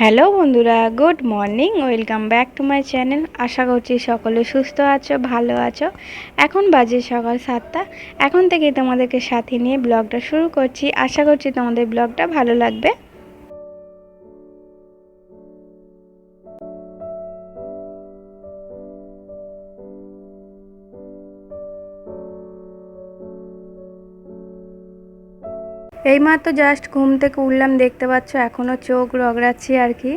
Hello বন্ধুরা, good morning, welcome back to my channel. আশা করছি সকলে সুস্থ আছো, ভালো আছো। এখন বাজে সকাল সাতটা। এখন থেকে তোমাদেরকে সাথে নিয়ে ব্লগটা শুরু করছি। আশা করছি তোমাদের ব্লগটা ভালো লাগবে। এইমাত্র জাস্ট ঘুম থেকে উঠলাম, দেখতে পাচ্ছ এখনও চোখ রগড়াচ্ছি আর কি।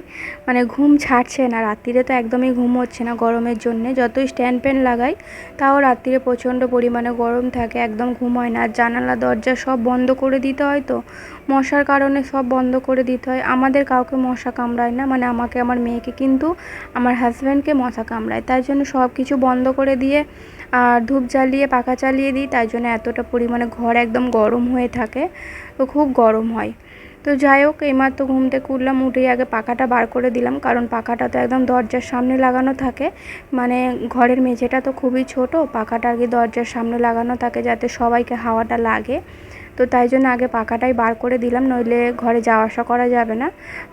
মানে ঘুম ছাড়ছে না, রাত্রিরে তো একদমই ঘুম হচ্ছে না গরমের জন্যে। যতই স্ট্যান্ড ফ্যান লাগাই, তাও রাত্রিরে প্রচণ্ড পরিমাণে গরম থাকে, একদম ঘুম হয় না। জানালা, দরজা সব বন্ধ করে দিতে হয় তো? মশার কারণে সব বন্ধ করে দিতে হয়। আমাদের কাউকে মশা কামড়ায় না মানে আমাকে, আমার মেয়েকে, কিন্তু আমার হাজব্যান্ডকে মশা কামড়ায়। তাই জন্য সব কিছু বন্ধ করে দিয়ে আর ধূপ জ্বালিয়ে, পাখা চালিয়ে দিই, তাই জন্য এতটা পরিমাণে ঘর একদম গরম হয়ে থাকে, তো খুব গরম হয়। তো যাই হোক, এইমাত্র ঘুম থেকে উঠলাম, উঠেই আগে পাখাটা বার করে দিলাম, কারণ পাখাটা তো একদম দরজার সামনে লাগানো থাকে। মানে ঘরের মেঝেটা তো খুবই ছোট, পাখাটা আগে দরজার সামনে লাগানো থাকে, যাতে সবাইকে হাওয়াটা লাগে। তো তাই জন্য আগে পাখাটাই বার করে দিলাম, নইলে ঘরে যাওয়া আসা করা যাবে না।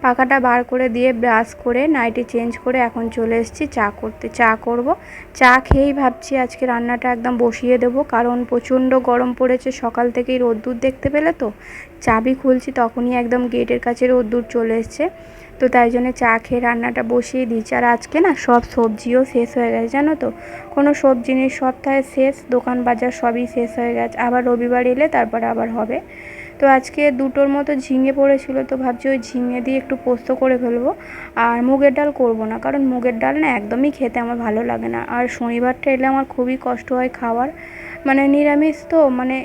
পাখাটা বার করে দিয়ে ব্রাশ করে, নাইটি চেঞ্জ করে এখন চলে এসেছি, চা করতে, চা করব। চা খেয়েই ভাবছি আজকে রান্নাটা একদম বসিয়ে দেব, কারণ প্রচণ্ড গরম পড়েছে, সকাল থেকেই রোদ্দুর দেখতে পেলে তো। চাবি খুলছি, তখনই একদম গেটের কাছে রোদ্দুর চলে এসছে। তো তাই জন্য চা খেয়ে রান্নাটা বসিয়ে দিচ্ছি আর আজকে না সব সবজিও শেষ হয়ে গেছে, জানো তো? কোনো সবজি নেই, সপ্তাহে শেষ, দোকান বাজার সবই শেষ হয়ে গেছে। আবার রবিবার এলে তারপরে আবার হবে। তো আজকে দুটোর মতো ঝিঙে পড়েছিল, তো ভাবছি ওই ঝিঙে দিয়ে একটু পোস্ত করে ফেলব। আর মুগের ডাল করব না, কারণ মুগের ডাল না একদমই খেতে আমার ভালো লাগে না। আর শনিবারটা এলে আমার খুবই কষ্ট হয় খাওয়ার। মানে নিরামিষ তো মানে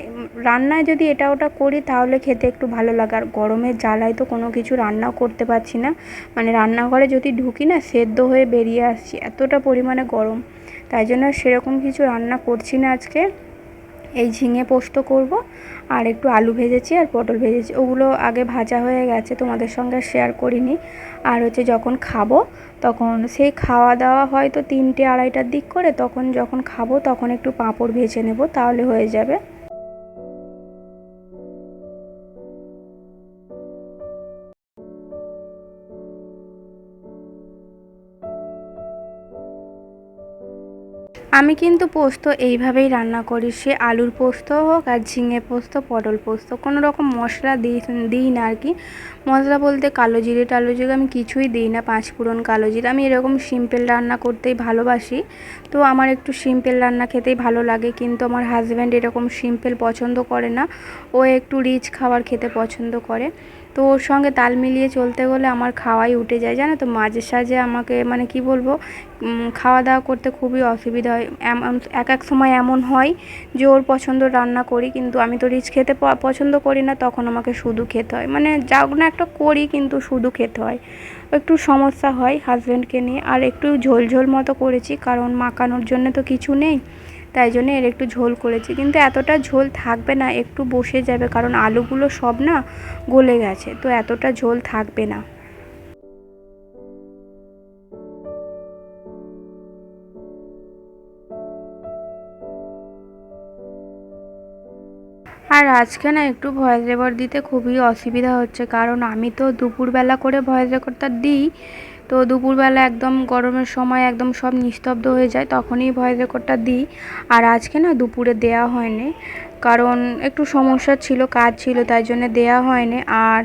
রান্নায় যদি এটা ওটা করি তাহলে খেতে একটু ভালো লাগে। আর গরমের জ্বালায় তো কোনো কিছু রান্নাও করতে পারছি না। মানে রান্নাঘরে যদি ঢুকি না, সেদ্ধ হয়ে বেরিয়ে আসছি। এতটা পরিমাণে গরম। তাই জন্য সেরকম কিছু রান্না করছি না আজকে। এই ঝিঙে পোস্ত করব, আর একটু আলু ভেজেছি আর পটল ভেজেছি। ওগুলো আগে ভাজা হয়ে গেছে, তোমাদের সঙ্গে শেয়ার করিনি। আর হচ্ছে যখন খাব, তখন সেই খাওয়া দাওয়া হয়তো তিনটে আড়াইটার দিক করে, তখন যখন খাব, তখন একটু পাঁপড় ভেজে নেব, তাহলে হয়ে যাবে। আমি কিন্তু পোস্ত এইভাবেই রান্না করি। সে আলুর পোস্ত হোক আর ঝিঙে পোস্ত, পটল পোস্ত, কোনো রকম মশলা দিই দিই না আর কি। মশলা বলতে কালো জিরে টালো জিরে আমি কিছুই দিই না, পাঁচ ফোড়ন কালো জিরে। আমি এরকম সিম্পল রান্না করতেই ভালোবাসি। তো আমার একটু সিম্পল রান্না খেতেই ভালো লাগে, কিন্তু আমার হাজব্যান্ড এরকম সিম্পল পছন্দ করে না। ও একটু রিচ খাবার খেতে পছন্দ করে। তো ওর সঙ্গে তাল মিলিয়ে চলতে গেলে আমার খাওয়াই উঠে যায়, জানো তো? মাঝে সাঝে আমাকে মানে কি বলব খাওয়া দাওয়া করতে খুবই অসুবিধা হয়। এক এক সময় এমন হয় যে ওর পছন্দ রান্না করি, কিন্তু আমি তো রিচ খেতে পছন্দ করি না, তখন আমাকে শুধু খেতে হয়। মানে যাও না, একটা করি, কিন্তু শুধু খেতে হয়। একটু সমস্যা হয় হাজব্যান্ডকে নিয়ে, আর একটু ঝোল ঝোল মতো করেছি, কারণ মাখানোর জন্য তো কিছু নেই। তাই জন্য এর একটু ঝোল করেছি। কিন্তু এতটা ঝোল থাকবে না, একটু বসে যাবে, কারণ আলুগুলো সব না গলে গেছে, তো এতটা ঝোল থাকবে না। আর আজকে না একটু ভয়েস রেকর্ড দিতে খুবই অসুবিধা হচ্ছে, কারণ আমি তো দুপুরবেলা করে ভয়েস রেকর্ডটা দিই তো দুপুরবেলা একদম গরমের সময় একদম সব নিস্তব্ধ হয়ে যায়, তখনই ভয়েস রেকর্ডটা দিই। আর আজকে না দুপুরে দেয়া হয়নি, কারণ একটু সমস্যা ছিল, কাজ ছিল, তাই জন্য দেয়া হয়নি। আর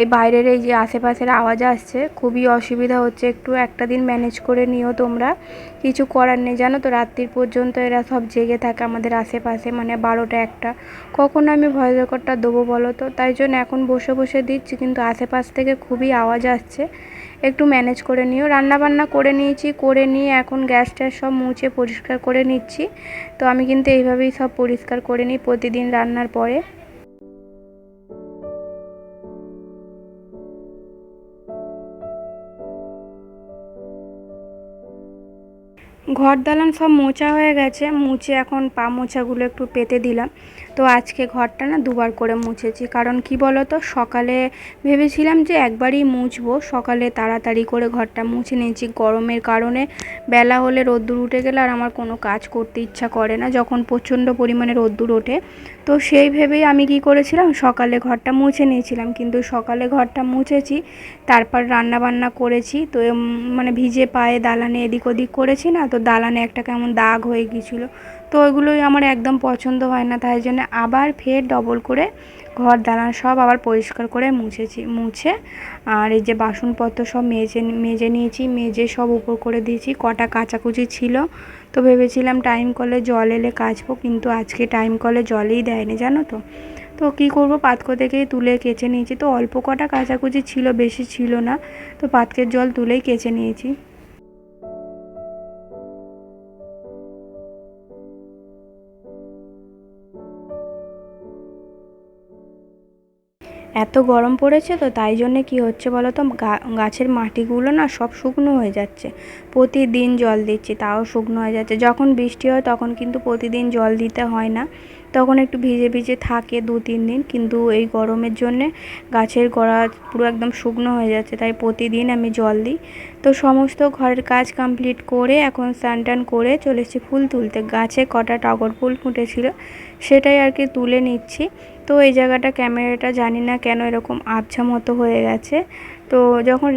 এই বাইরের এই যে আশেপাশের আওয়াজ আসছে, খুবই অসুবিধা হচ্ছে, একটু একটা দিন ম্যানেজ করে নিও তোমরা। কিছু করার নেই, জানো তো রাত্রির পর্যন্ত এরা সব জেগে থাকে আমাদের আশেপাশে মানে বারোটা একটা। কখন আমি ভয়েস রেকর্ডটা দেবো বলো তো? তাই জন্য এখন বসে বসে দিচ্ছি, কিন্তু আশেপাশ থেকে খুবই আওয়াজ আসছে। একটু ম্যানেজ করে নিও। রান্নাবান্না করে নিয়েছি, করে নিয়ে এখন গ্যাস ট্যাস সব মুছে পরিষ্কার করে নিচ্ছি। তো আমি কিন্তু এইভাবেই সব পরিষ্কার করে নিই প্রতিদিন রান্নার পরে। ঘর দালান সব মোচা হয়ে গেছে, মুছে এখন পা মোছাগুলো একটু পেতে দিলাম। তো আজকে ঘরটা না দুবার করে মুছেছি। কারণ কি বলতো, সকালে ভেবেছিলাম যে একবারই মুছবো, সকালে তাড়াতাড়ি করে ঘরটা মুছে নিয়েছি। গরমের কারণে বেলা হলে রোদ্দুর উঠে গেলে আর আমার কোনো কাজ করতে ইচ্ছা করে না, যখন প্রচণ্ড পরিমাণে রোদ্দুর ওঠে। তো সেই ভেবেই আমি কি করেছিলাম, সকালে ঘরটা মুছে নিয়েছিলাম। কিন্তু সকালে ঘরটা মুছেছি, তারপর রান্না বান্না করেছি। তো মানে ভিজে পায়ে দালানে এদিক ওদিক করেছি না তো দালানে একটা কেমন দাগ হয়ে গিয়েছিল। তো ওইগুলোই আমার একদম পছন্দ হয় না, তাই জন্য আবার ফের ডবল করে ঘর দালান সব আবার পরিষ্কার করে মুছেছি, মুছে আর এই যে বাসনপত্র সব মেজে মেজে নিয়েছি, মেজে সব উপর করে দিয়েছি, কটা কাচাকুচি ছিল। তো ভেবেছিলাম টাইম কলে জল এলে কাচবো, কিন্তু আজকে টাইম কলে জলই দেয়নি, জানো তো। তো কী করব পাতকো থেকেই তুলে কেচে নিয়েছি। তো অল্প কটা কাচাকুচি ছিল, বেশি ছিল না। তো পাতকের জল তুলেই কেচে নিয়েছি। এত গরম পড়েছে তো তাই জন্যে কি হচ্ছে বলো তো? গাছের মাটিগুলো না সব শুকনো হয়ে যাচ্ছে। প্রতিদিন জল দিচ্ছি, তাও শুকনো হয়ে যাচ্ছে। যখন বৃষ্টি হয় তখন কিন্তু প্রতিদিন জল দিতে হয় না। তখন একটু ভিজে ভিজে থাকে দু, তিন দিন, কিন্তু এই গরমের জন্যে গাছের গোড়া পুরো একদম শুকনো হয়ে যাচ্ছে, তাই প্রতিদিন আমি জল দিই। তো সমস্ত ঘরের কাজ কমপ্লিট করে এখন স্নান টান করে চলেছি ফুল তুলতে। গাছে কটা টগর ফুল ফুটেছিল সেটাই আর কি তুলে নিচ্ছি। তো এই জায়গাটা ক্যামেরাটা জানি না কেন এরকম আবছা মতো হয়ে গেছে। তো যখন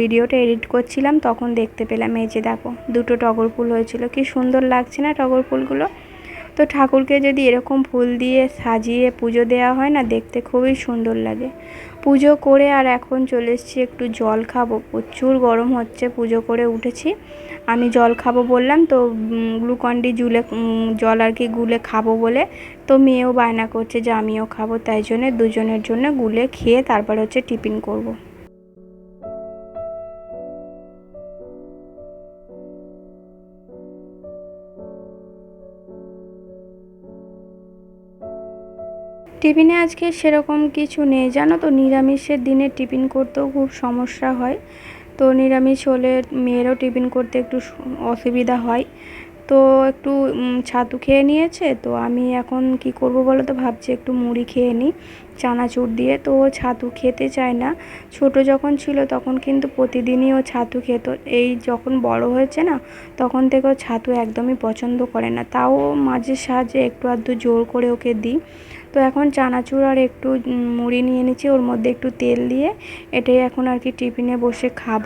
ভিডিওটা এডিট করছিলাম তখন দেখতে পেলাম, এই যে দেখো দুটো টগর ফুল হয়েছিল। কি সুন্দর লাগছে না টগর ফুলগুলো? তো ঠাকুরকে যদি এরকম ফুল দিয়ে সাজিয়ে পুজো দেওয়া হয় না, দেখতে খুবই সুন্দর লাগে। পুজো করে আর এখন চলে এসেছি, একটু জল খাব। প্রচুর গরম হচ্ছে, পুজো করে উঠেছি। আমি জল খাব বললাম, তো গ্লুকন্ডি জুলে জল আর কি গুলে খাব বলে তো মেয়েও বায়না করছে যে আমিও খাব, তাই জন্য দুজনের জন্য গুলে খেয়ে তারপর হচ্ছে টিফিন করব। টিফিনে আজকে সেরকম কিছু নেই। জানো তো, নিরামিষের দিনে টিফিন করতেও খুব সমস্যা হয়। তো নিরামিষ হলে মেয়েরও টিফিন করতে একটু অসুবিধা হয়। তো একটু ছাতু খেয়ে নিয়েছে। তো আমি এখন কি করব বলো তো? ভাবছি একটু মুড়ি খেয়ে নিই, চানাচুর দিয়ে। তো ও ছাতু খেতে চায় না। ছোট যখন ছিল তখন কিন্তু প্রতিদিনই ও ছাতু খেত। এই যখন বড় হয়েছে না, তখন থেকে ও ছাতু একদমই পছন্দ করে না। তাও মাঝে সাহায্যে একটু আধটু জোর করে ওকে দিই। তো এখন চানাচুর আর একটু মুড়ি নিয়ে নিচ্ছি, ওর মধ্যে একটু তেল দিয়ে এটাই এখন আর কি টিফিনে বসে খাব।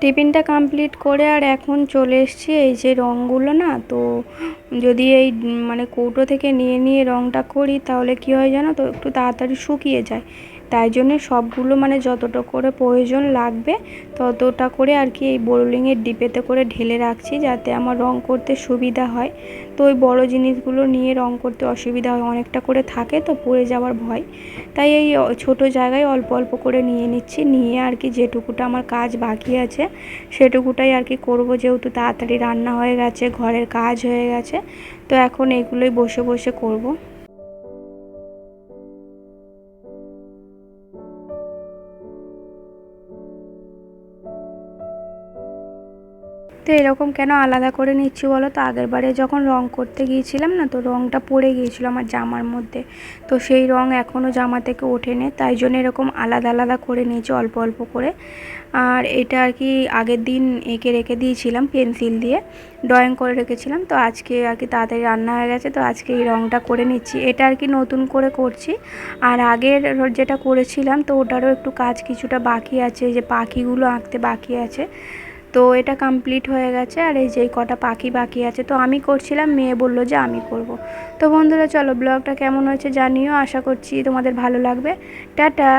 টিফিনটা কমপ্লিট করে আর এখন চলে এসছি এই যে রঙগুলো না, তো যদি এই মানে কৌটো থেকে নিয়ে নিয়ে রঙটা করি তাহলে কি হয় জানো তো, একটু তাড়াতাড়ি শুকিয়ে যায়। তাই জন্য সবগুলো মানে যতটা করে প্রয়োজন লাগবে, ততটা করে আর কি এই বোরলিংয়ের ডিপেতে করে ঢেলে রাখছি যাতে আমার রং করতে সুবিধা হয় তো ওই বড়ো জিনিসগুলো নিয়ে রং করতে অসুবিধা হয়, অনেকটা করে থাকে তো পড়ে যাওয়ার ভয় তাই এই ছোট জায়গায় অল্প অল্প করে নিয়ে নিচ্ছি, নিয়ে আর কি যেটুকুটা আমার কাজ বাকি আছে, সেটুকুটাই আর কি করব যেহেতু তাড়াতাড়ি রান্না হয়ে গেছে, ঘরের কাজ হয়ে গেছে, তো এখন এইগুলোই বসে বসে করব। তো এরকম কেন আলাদা করে নিচ্ছি বলো তো? আগের বারে যখন রং করতে গিয়েছিলাম না তো রংটা পড়ে গিয়েছিল আমার জামার মধ্যে। তো সেই রং এখনও জামা থেকে ওঠেনি, তাই জন্য এরকম আলাদা আলাদা করে নিয়েছি অল্প অল্প করে। আর এটা আর কি আগের দিন এঁকে রেখে দিয়েছিলাম পেন্সিল দিয়ে, ড্রয়িং করে রেখেছিলাম। তো আজকে আর কি তাড়াতাড়ি রান্না হয়ে গেছে, তো আজকে এই রংটা করে নিচ্ছি। এটা আর কি নতুন করে করছি। আর আগের যেটা করেছিলাম তো ওটারও একটু কাজ কিছুটা বাকি আছে, যে পাখিগুলো আঁকতে বাকি আছে। তো এটা কমপ্লিট হয়ে গেছে আর এই যে কটা পাখি বাকি আছে, তো আমি করছিলাম, মেয়ে বলল যে আমি করব। তো বন্ধুরা, চলো ব্লগটা কেমন হয়েছে জানিও, আশা করছি তোমাদের ভালো লাগবে। টাটা!